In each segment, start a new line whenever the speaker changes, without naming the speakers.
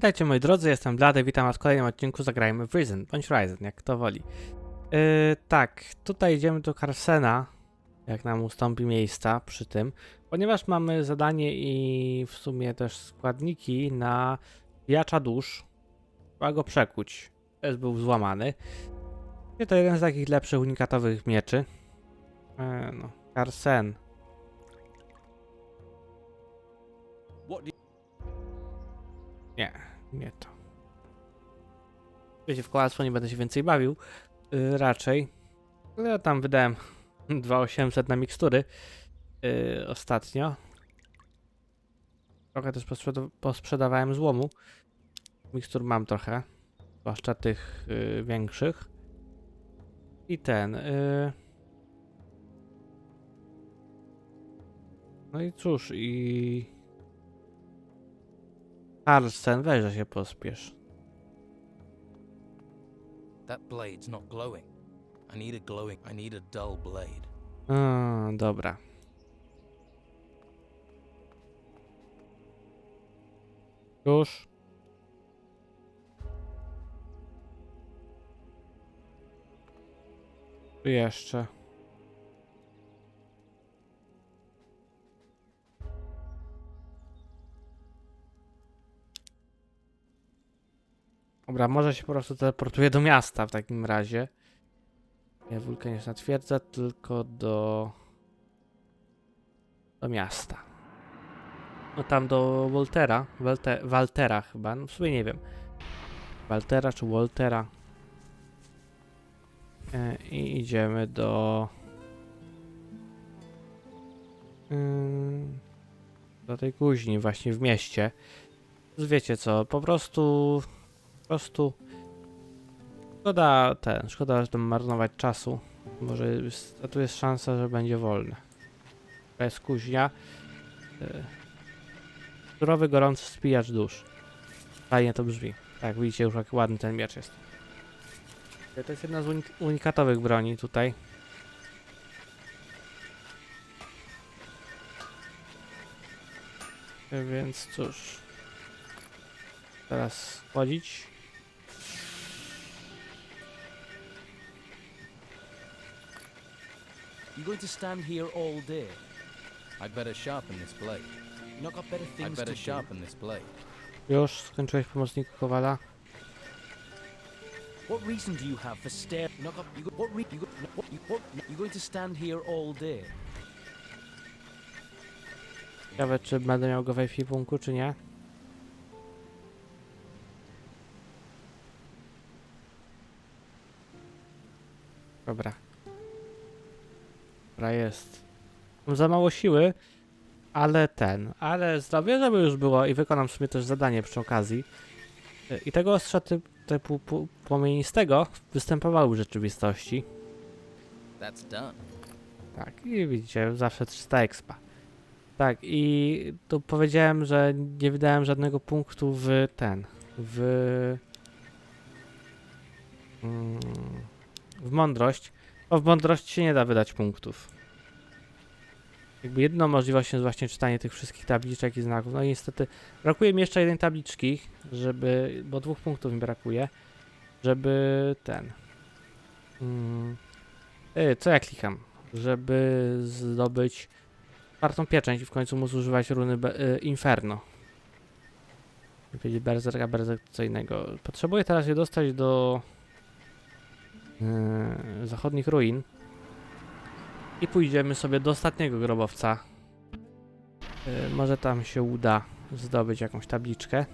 Witajcie moi drodzy, jestem Blady, witam was w kolejnym odcinku Zagrajmy w Risen, bądź Ryzen, jak kto woli. Yy, tak, tutaj idziemy do Carsena, jak nam ustąpi miejsca przy tym, ponieważ mamy zadanie i w sumie też składniki na jacza dusz. Trzeba go przekuć. Też był złamany. I to jeden z takich lepszych unikatowych mieczy. Yy, no, Carsen. Nie, nie to. Wiecie, w kolarstwo nie będę się więcej bawił. Yy, raczej. Ale ja tam wydałem 2800 na mikstury yy, ostatnio. Trochę też posprzeda posprzedawałem złomu. Mikstur mam trochę. Zwłaszcza tych yy, większych. I ten. Yy... No i cóż, i. Carlsen, weź, że się pospiesz.
That blade's not glowing. I need a glowing. I need a dull blade.
A, dobra. Już. Jeszcze. Dobra, może się po prostu teleportuje do miasta w takim razie. Nie, wulkaniczna twierdza, tylko do... do miasta. No tam do Woltera, Walte, Waltera chyba, no w sumie nie wiem. Waltera czy Woltera. E, I idziemy do... Do tej kuźni właśnie w mieście. Wiecie co, po prostu... Prostu... Szkoda ten, szkoda tam marnować czasu. Może a tu jest szansa, że będzie wolne. To jest kuźnia. Surowy, gorący spijacz dusz. Fajnie to brzmi. Tak, widzicie już jak ładny ten miecz jest. To jest jedna z unik unikatowych broni tutaj. Więc cóż. Teraz chodzić.
You going to stand here all day? I'd better sharpen this blade. You not got better things I'd better to sharpen this blade.
Już skończyłeś pomocniku Kowala.
What reason do you have for stare? You not got. You got what? Re- you got. What? You, what? You going to stand here all day?
Ciekawe, czy będę miał go w ekwipunku, czy nie. Dobra. Dobra, jest. Mam za mało siły, ale ten, ale zdrowie, żeby już było i wykonam sobie też zadanie przy okazji. Y, I tego ostrza typ, typu pu- płomienistego występowały w rzeczywistości.
That's done.
Tak, i widzicie, zawsze 300 expa. Tak, i tu powiedziałem, że nie wydałem żadnego punktu w ten, w... mm, w mądrość, bo w mądrość się nie da wydać punktów. Jakby jedną możliwością jest właśnie czytanie tych wszystkich tabliczek i znaków. No i niestety brakuje mi jeszcze jednej tabliczki, żeby, bo dwóch punktów mi brakuje, żeby ten... Mm, y, co ja klikam? żeby zdobyć czwartą pieczęć i w końcu móc używać runy be, y, Inferno. Powiedzieć Berserk, a Berserk co innego. Potrzebuję teraz je dostać do y, zachodnich ruin i pójdziemy sobie do ostatniego grobowca. Y, może tam się uda zdobyć jakąś tabliczkę.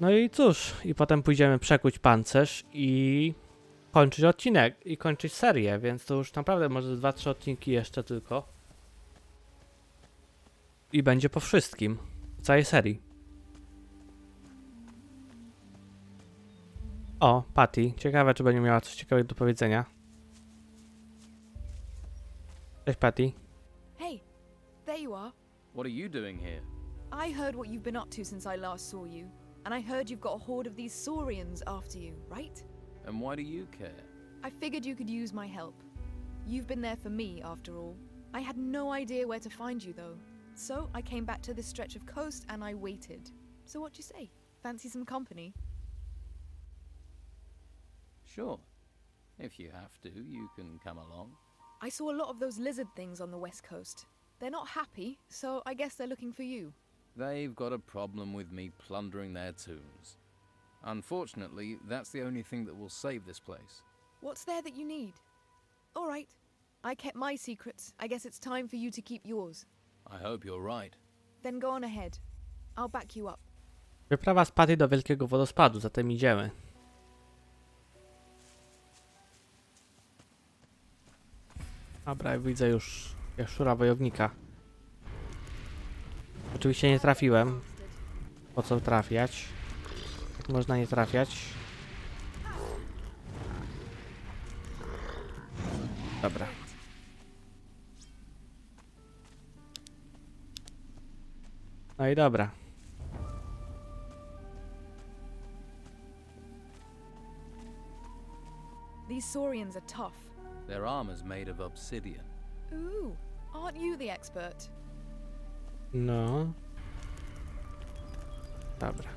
No i cóż, i potem pójdziemy przekuć pancerz i kończyć odcinek i kończyć serię, więc to już naprawdę może 2-3 odcinki jeszcze tylko. I będzie po wszystkim. W całej serii. O, Patty. Ciekawe, czy będzie miała coś ciekawego do powiedzenia. Cześć, Patty.
Hey, there you are.
What are you doing here?
I heard what you've been up to since I last saw you, and I heard you've got a horde of these Saurians after you, right?
And why do you care?
I figured you could use my help. You've been there for me, after all. I had no idea where to find you, though. So I came back to this stretch of coast and I waited. So what do you say? Fancy some company?
Sure. If you have to, you can come along.
I saw a lot of those lizard things on the west coast. They're not happy, so I guess they're looking for you.
They've got a problem with me plundering their tombs. Unfortunately, that's the only thing that will save this place.
What's there that you need? All right. I kept my secrets. I guess it's time for you to keep yours.
I hope you're right.
Then go on ahead. I'll back you up.
Wyprawa z Patty do wielkiego wodospadu, zatem idziemy. Dobra, widzę już jaszczura wojownika. Oczywiście nie trafiłem. Po co trafiać? Jak można nie trafiać? Dobra. No i dobra.
These saurians are tough.
Their armor's made of obsidian.
Ooh, aren't you the expert?
No. Dobra.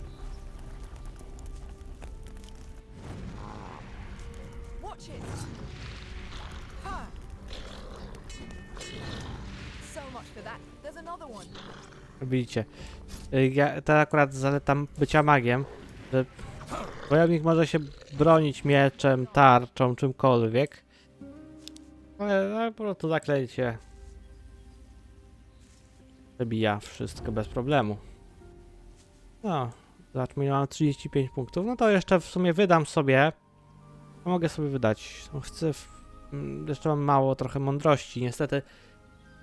Watch it! Ha! So much for that. There's another one.
Widzicie. Y, Ja, to akurat zaleta bycia magiem, że wojownik może się bronić mieczem, tarczą, czymkolwiek. No, po prostu zaklejcie. Przebija wszystko bez problemu. No, zobaczmy, mam 35 punktów. No to jeszcze w sumie wydam sobie. Mogę sobie wydać. No, chcę. W, mm, jeszcze mam mało trochę mądrości. Niestety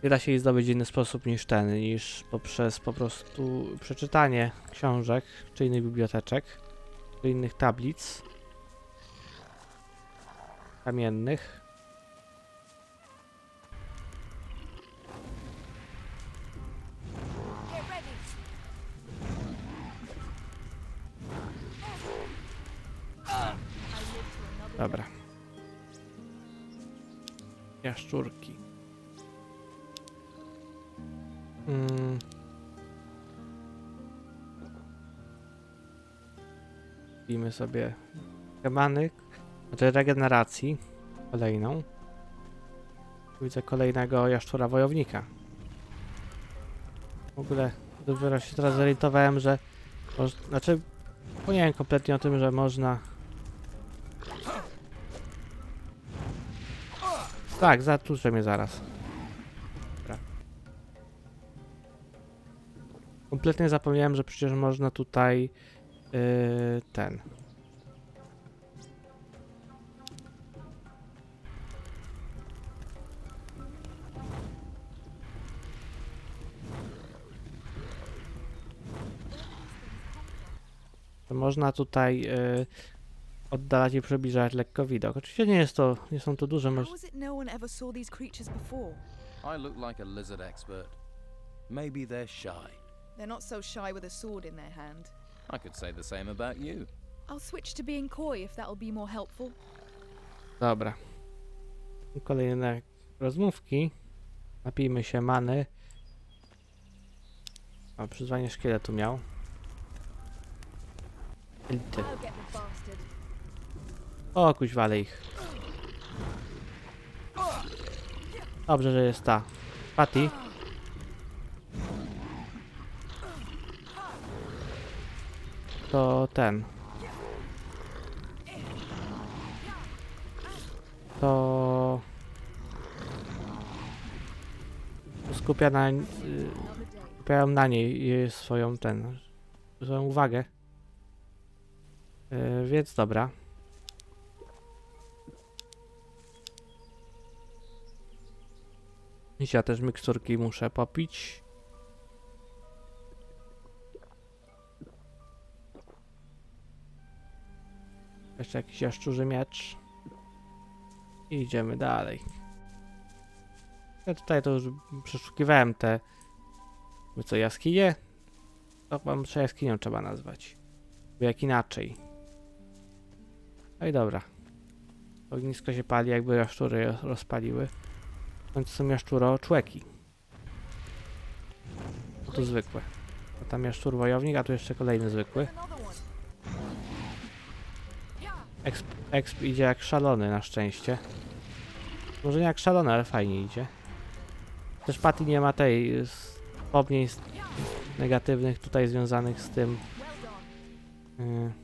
nie da się jej zdobyć w inny sposób niż ten, niż poprzez po prostu przeczytanie książek, czy innych biblioteczek, czy innych tablic kamiennych. Dobra. Jaszczurki. Mm. Kupimy sobie kemany, znaczy regeneracji, kolejną. Widzę kolejnego jaszczura wojownika. W ogóle dopiero się teraz zorientowałem, że moż, znaczy zapomniałem kompletnie o tym, że można Tak, zatuszę mnie zaraz. Dobra. Kompletnie zapomniałem, że przecież można tutaj yy, ten. Można tutaj yy, oddalać i przybliżać lekko widok. Oczywiście nie jest to, nie są to duże moż-
How is it no?
I look like a lizard expert. Maybe they're shy.
They're not so shy with a sword in their hand.
I could say the same about you.
I'll switch to being coy if that'll be more helpful.
Dobra. Kolejne rozmówki. Napijmy się many. O, przyzwanie szkieletu miał. Elity.
I'll get the bastard.
O, kuźwale ich. Dobrze, że jest ta. Patty. To ten. To... Skupia na... y, skupiają na niej swoją ten... swoją uwagę. Y, więc dobra. Ja też miksturki muszę popić. Jeszcze jakiś jaszczurzy miecz. I idziemy dalej. Ja tutaj to już przeszukiwałem te co jaskinie. To mam że jaskinią trzeba nazwać. Bo jak inaczej. No i dobra. Ognisko się pali, jakby jaszczury rozpaliły. W końcu są jaszczuro człeki. tu zwykły. A tam jest szczur wojownik, a tu jeszcze kolejny zwykły. Exp, exp idzie jak szalony na szczęście. Może nie jak szalony, ale fajnie idzie. Też Patty nie ma tej wspomnień negatywnych tutaj związanych z tym.
Well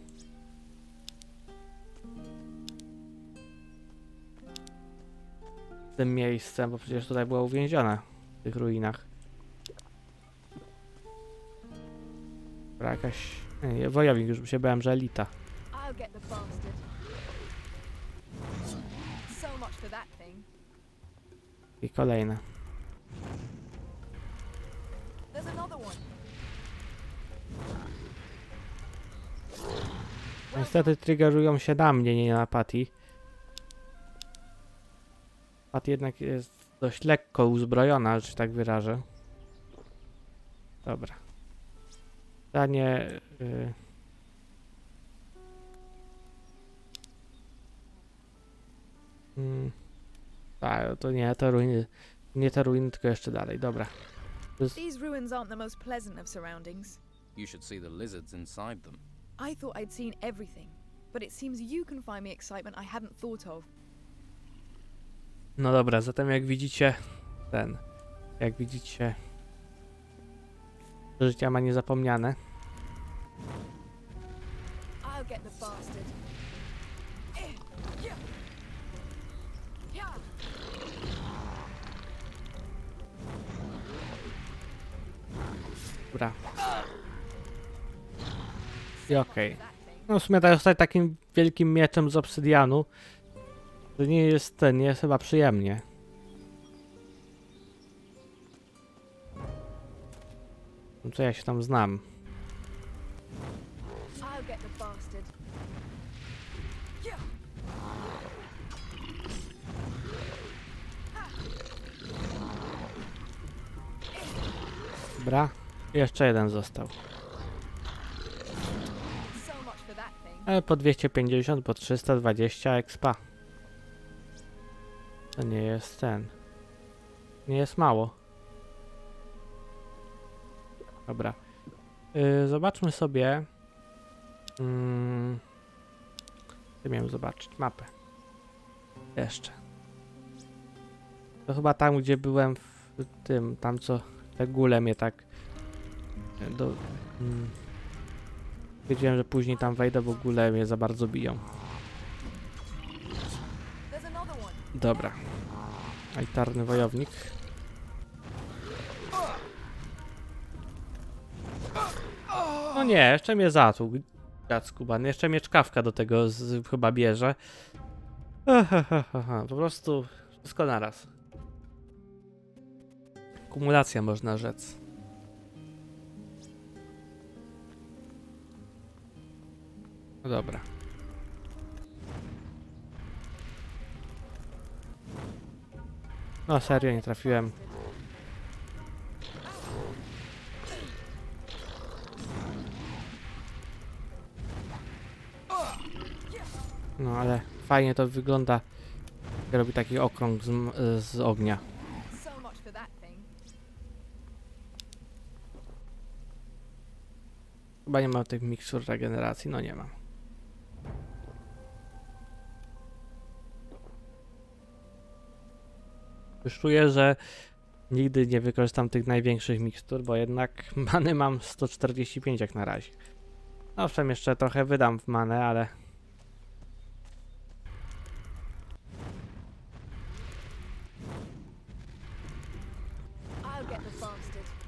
tym miejscem, bo przecież tutaj była uwięziona w tych ruinach. Dobra, jakaś... Nie, wojownik, już się bałem, że elita. I kolejne. Niestety triggerują się na mnie, nie na Patty. Patty jednak jest dość lekko uzbrojona, że tak wyrażę. Dobra. Pytanie... Y... Mm. A, to nie te ruiny. Nie te ruiny, tylko jeszcze dalej. Dobra.
These ruins aren't the most pleasant of surroundings.
You should see the lizards inside them.
I thought I'd seen everything, but it seems you can find me excitement I hadn't thought of.
No dobra, zatem jak widzicie, ten, jak widzicie, życia ma niezapomniane. Dobra. I okej.
Thing.
No w sumie tak zostać takim wielkim mieczem z obsydianu, to nie jest ten, nie jest chyba przyjemnie. No co ja się tam znam. Dobra. Jeszcze jeden został. Ale po 250, po 320 expa. To nie jest ten. Nie jest mało. Dobra. Yy, zobaczmy sobie. Mm, gdzie miałem zobaczyć? Mapę. Jeszcze. To chyba tam, gdzie byłem w tym, tam co te gule mnie tak e, do... Mm, Wiedziałem, że później tam wejdę, bo góle mnie za bardzo biją. Dobra. Altarny wojownik. No nie, jeszcze mnie zatłukł. Gackuban. Jeszcze mnie czkawka do tego z, chyba bierze. Po prostu wszystko naraz. Kumulacja można rzec. No dobra. No serio, nie trafiłem. No ale fajnie to wygląda. Robi taki okrąg z, z ognia. Chyba nie mam tych mikstur regeneracji, no nie mam. Już czuję, że nigdy nie wykorzystam tych największych mikstur, bo jednak many mam 145 jak na razie. Owszem, jeszcze trochę wydam w manę, ale
I'll get the bastard.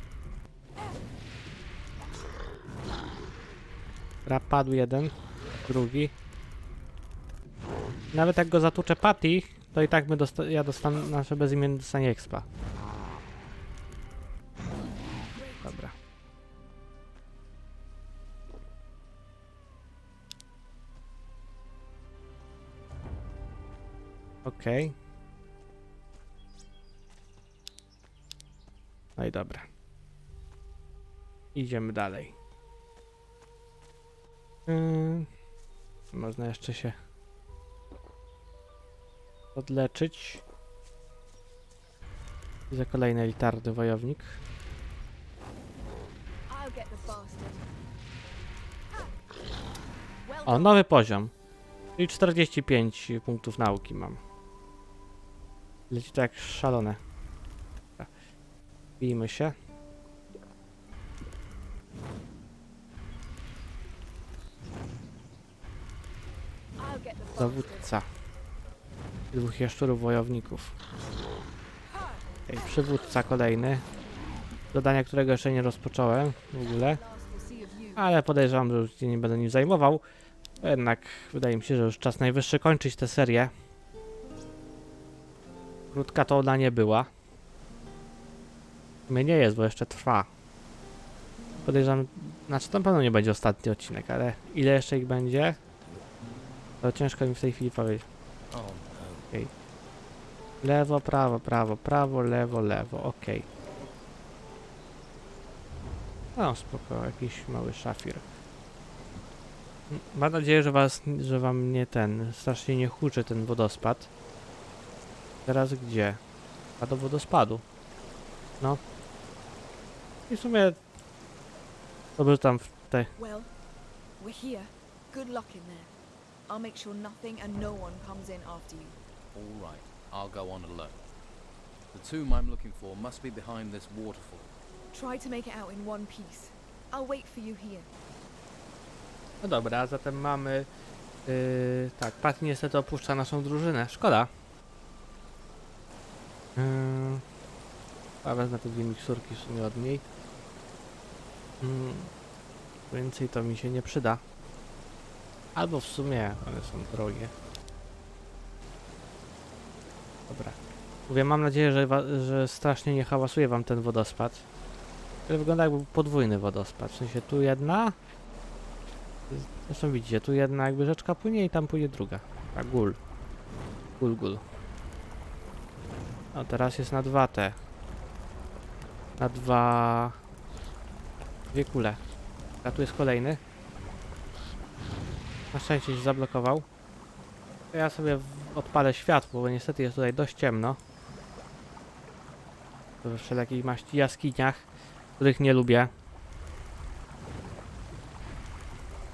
rap padł jeden, drugi. Nawet jak go zatuczę Patty, to i tak my dosta ja dostanę, nasze bezimienny dostanie expa. Dobra. Okej. No i dobra. Idziemy dalej. Yy, można jeszcze się odleczyć. Widzę kolejny elitarny wojownik. O, nowy poziom. Czyli 45 punktów nauki mam. Leci to jak szalone. Bijmy się. Dowódca. Dwóch jaszczurów wojowników. Ej, przywódca kolejny. Zadania, którego jeszcze nie rozpocząłem w ogóle. Ale podejrzewam, że już nie będę nim zajmował. Jednak wydaje mi się, że już czas najwyższy kończyć tę serię. Krótka to ona nie była. Mnie nie jest, bo jeszcze trwa. Podejrzewam, znaczy to na pewno nie będzie ostatni odcinek, ale ile jeszcze ich będzie? To ciężko mi w tej chwili powiedzieć. Lewo, prawo, prawo, prawo, lewo, lewo, okej. No spoko, jakiś mały szafir. Mam nadzieję, że was, że wam nie ten, strasznie nie huczy ten wodospad. Teraz gdzie? A do wodospadu. No. I w sumie... Dobrze tam w te...
Well, we're here. Good luck in there. I'll make sure nothing and no one comes in after you.
All right, I'll go on alone. The tomb I'm looking for must be behind this waterfall.
Try to make it out in one piece. I'll wait for you here.
No dobra, zatem mamy... Yy, tak, Pat niestety opuszcza naszą drużynę. Szkoda. Yy, a wezmę te dwie miksurki w sumie od niej. Yy, więcej to mi się nie przyda. Albo w sumie one są drogie. Dobra. Mówię, mam nadzieję, że, że strasznie nie hałasuje wam ten wodospad. Ale wygląda jakby podwójny wodospad. W sensie tu jedna, Zresztą widzicie, tu jedna jakby rzeczka płynie i tam płynie druga. A gul. Gul, gul. A teraz jest na dwa te. Na dwa... Dwie kule. A tu jest kolejny. Na szczęście się zablokował. To ja sobie odpalę światło, bo niestety jest tutaj dość ciemno. We wszelakich maści jaskiniach, których nie lubię.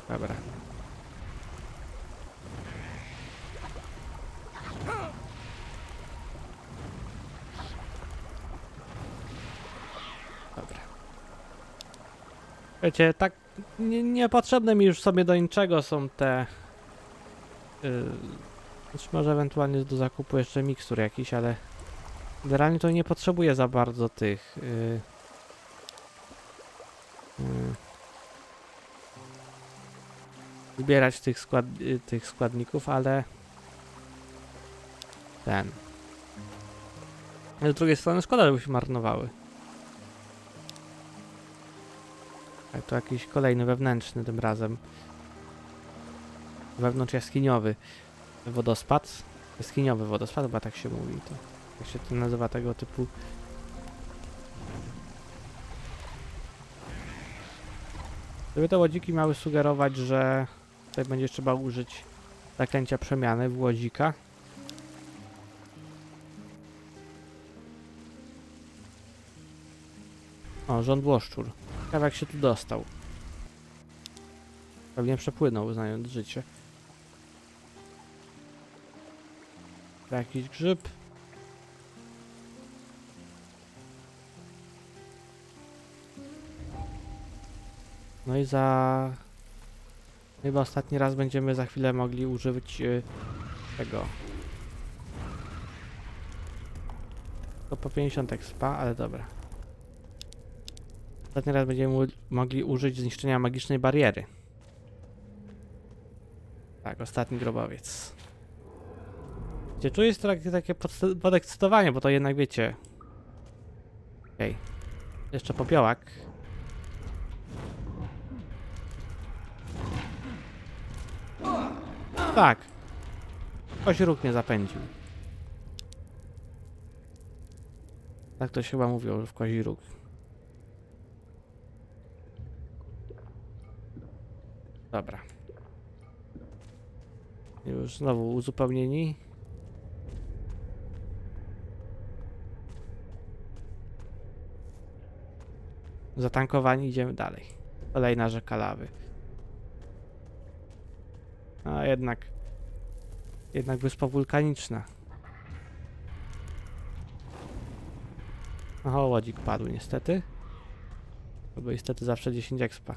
Dobra. Dobra. Wiecie, tak nie, niepotrzebne mi już sobie do niczego są te... Yy, znaczy może ewentualnie do zakupu jeszcze mikstur jakiś, ale... Generalnie to nie potrzebuję za bardzo tych... Yy, yy, zbierać tych, skład, y, tych składników, ale ten. Z drugiej strony szkoda, żeby się marnowały. A to jakiś kolejny wewnętrzny tym razem. Wewnątrz jaskiniowy wodospad. Jaskiniowy wodospad, chyba tak się mówi. To, jak się to nazywa tego typu Gdyby te łodziki miały sugerować, że tutaj będzie trzeba użyć zaklęcia przemiany w łodzika. O, rząd łoszczur. Ciekawe jak się tu dostał. Pewnie przepłynął, znając życie. Jakiś grzyb. No i za... Chyba ostatni raz będziemy za chwilę mogli użyć y, tego. To po 50 expa, ale dobra. Ostatni raz będziemy mogli użyć zniszczenia magicznej bariery. Tak, ostatni grobowiec. Gdzie tu jest takie, takie podekscytowanie, bo to jednak wiecie. Okej. Jeszcze popiołak. Tak. Ktoś róg mnie zapędził. Tak to się chyba mówiło, że w kozi róg. Dobra. Już znowu uzupełnieni. Zatankowani idziemy dalej. Kolejna rzeka lawy. A jednak. Jednak wyspa wulkaniczna. Aha, łodzik padł niestety. Bo niestety zawsze 10 expa.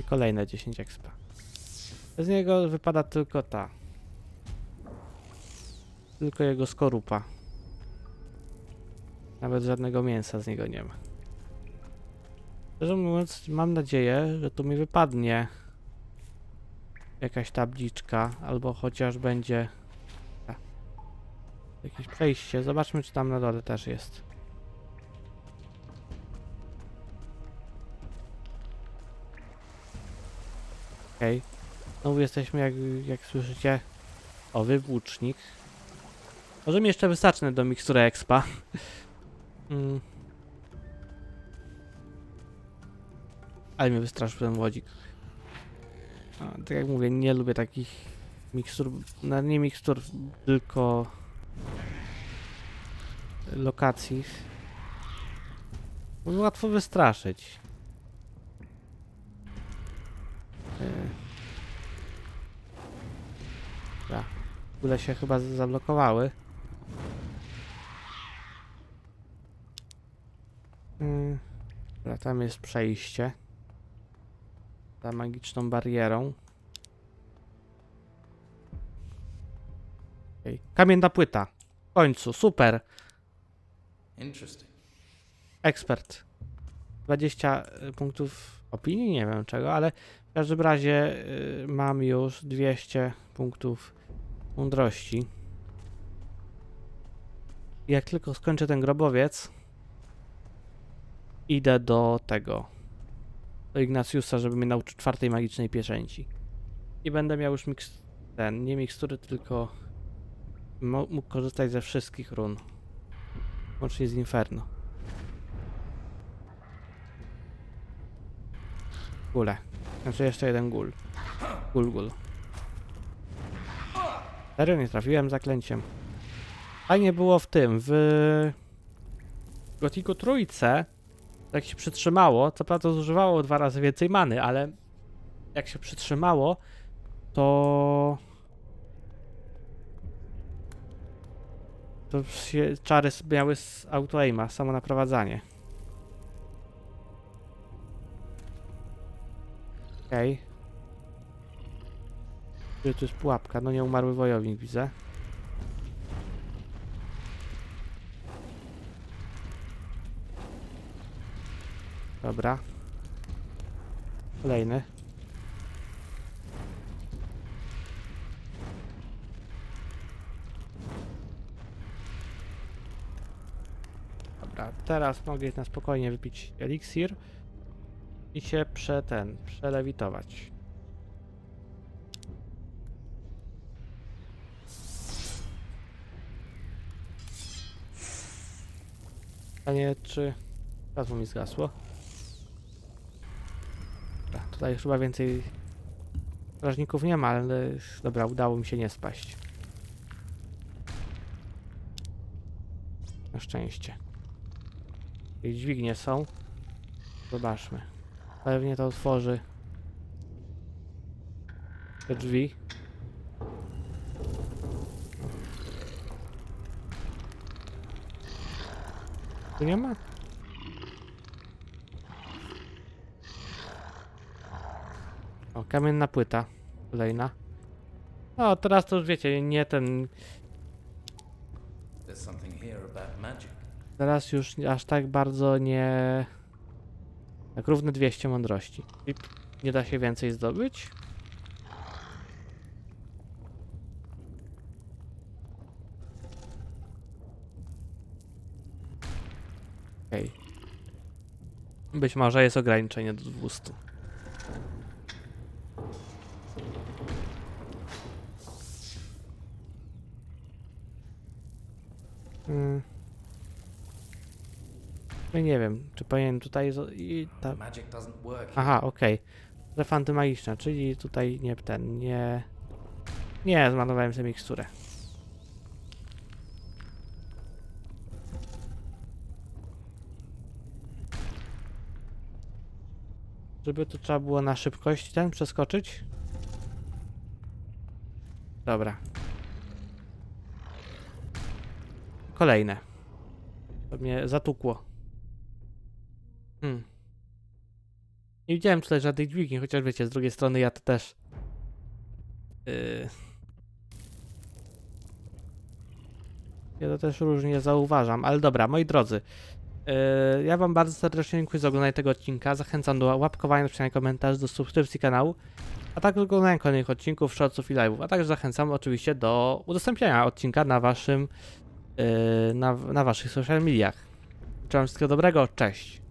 I kolejne 10 expa. Z niego wypada tylko ta. Tylko jego skorupa. Nawet żadnego mięsa z niego nie ma. Szczerze mówiąc, mam nadzieję, że tu mi wypadnie jakaś tabliczka, albo chociaż będzie jakieś przejście. Zobaczmy, czy tam na dole też jest. Okej. Znowu jesteśmy, jak, jak słyszycie, o wywłócznik. Może mi jeszcze wystarczy do mikstury expa. Mm. Ale mnie wystraszył ten łodzik. A, tak jak mówię, nie lubię takich mikstur, no nie mikstur, tylko lokacji. Bo łatwo wystraszyć. Yy. Dobra. W ogóle się chyba zablokowały. Dobra, tam jest przejście. Za magiczną barierą. Okej. Kamienna płyta. W końcu, super.
Interesting.
Ekspert. 20 y, punktów opinii, nie wiem czego, ale w każdym razie y, mam już 200 punktów mądrości. Jak tylko skończę ten grobowiec, idę do tego, do Ignatiusa, żeby mnie nauczył czwartej magicznej pieczęci. I będę miał już miks ten, nie mikstury, tylko mógł korzystać ze wszystkich run. Łącznie z Inferno. Gule. Znaczy jeszcze jeden gul. Gul, gul. Serio nie trafiłem zaklęciem. Fajnie było w tym, w Gotiku trójce, jak się przytrzymało, co prawda zużywało dwa razy więcej many, ale jak się przytrzymało, to to się czary miały z auto-aima, samo naprowadzanie. Okej. Gdzie tu jest pułapka? No nie umarły wojownik, widzę. Dobra. Kolejny. Dobra, teraz mogę na spokojnie wypić eliksir i się prze ten, przelewitować. Pytanie, czy światło mi zgasło? Tutaj już chyba więcej strażników nie ma, ale dobra, udało mi się nie spaść. Na szczęście. I dźwignie są. Zobaczmy. Pewnie to otworzy te drzwi. Tu nie ma? Kamienna płyta. Kolejna. No, teraz to już wiecie, nie ten... Teraz już aż tak bardzo nie... Jak równe 200 mądrości. I nie da się więcej zdobyć? Okej. Być może jest ograniczenie do 200. nie wiem, czy powinien tutaj... I ta... Aha, okej. Okay. Strefa antymagiczna, czyli tutaj nie ten, nie... Nie, zmarnowałem sobie miksturę. Żeby to trzeba było na szybkość ten przeskoczyć. Dobra. Kolejne. To mnie zatukło. Hmm. Nie widziałem tutaj żadnych dźwigni, chociaż wiecie, z drugiej strony ja to też. Yy... Ja to też różnie zauważam, ale dobra, moi drodzy. Yy, ja wam bardzo serdecznie dziękuję za oglądanie tego odcinka. Zachęcam do łapkowania, napisania komentarzy, do subskrypcji kanału, a także oglądania kolejnych odcinków, shortsów i live'ów. A także zachęcam oczywiście do udostępniania odcinka na waszym, yy, na, na waszych social mediach. Życzę wszystkiego dobrego, cześć!